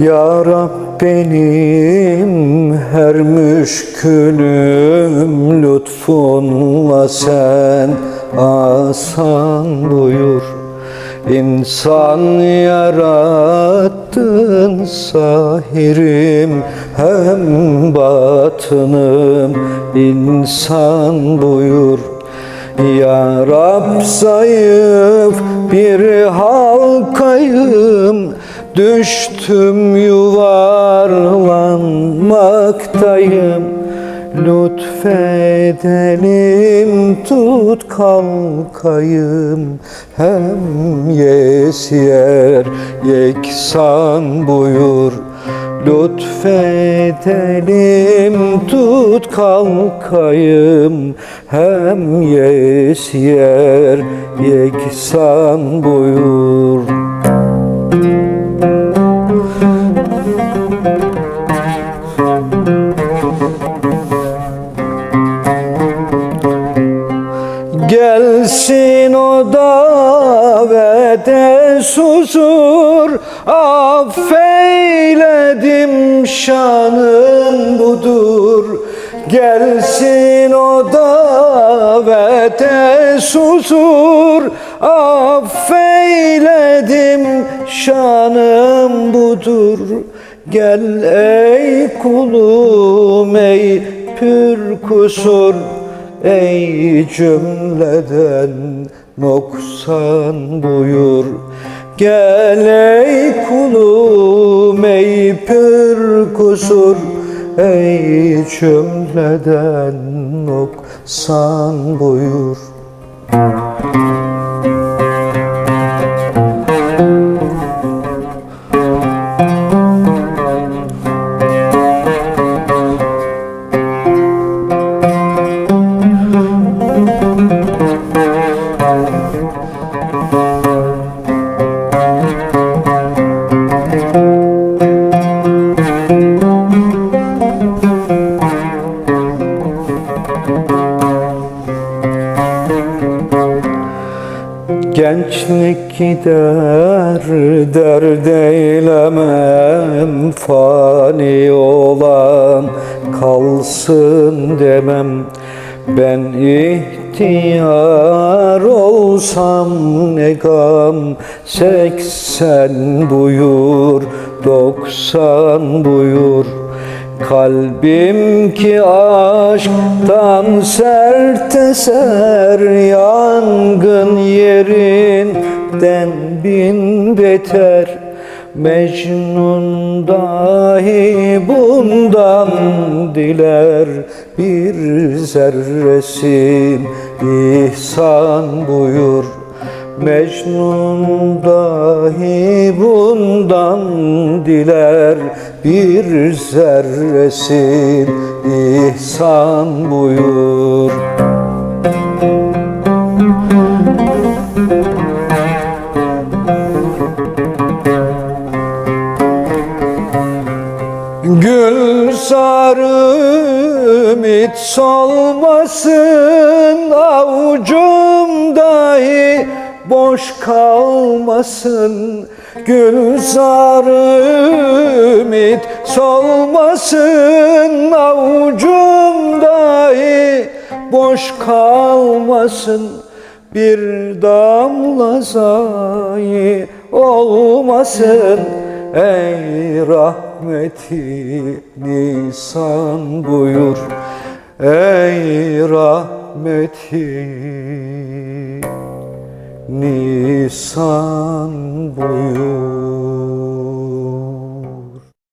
Ya Rab benim her müşkülüm lütfunla sen asan buyur. İnsan yarattın sahirim hem batınım insan buyur. Ya Rab zayıf bir halkayım Düştüm yuvarlanmaktayım. Lütfedelim tut kalkayım. Hem yesiyer yeksan buyur. Lütfedelim tut kalkayım. Hem yesiyer yeksan buyur Gelsin o davete susur. Affeyledim şanın budur. Gelsin o davete susur. Affeyledim şanım budur. Gel ey kulum ey pür kusur Ey cümleden noksan buyur. Gel ey kulum ey pür kusur. Ey cümleden noksan buyur. Gençlik gider dert eylemem Fani olan kalsın demem. Ben ihtiyar olsam ne gam Seksen buyur doksan buyur. Kalbim ki aşktan sert eser Yangın yerinden bin beter Mecnun dahi bundan diler. Bir zerresin ihsan buyur. Mecnun dahi bundan diler. Bir zerresin ihsan buyur solmasın avucum dahi boş kalmasın. Gül sarı ümit solmasın. Avucum dahi boş kalmasın. Bir damla zayi olmasın. Ey rahmeti Nisan buyur Ey rahmeti Nisan buyur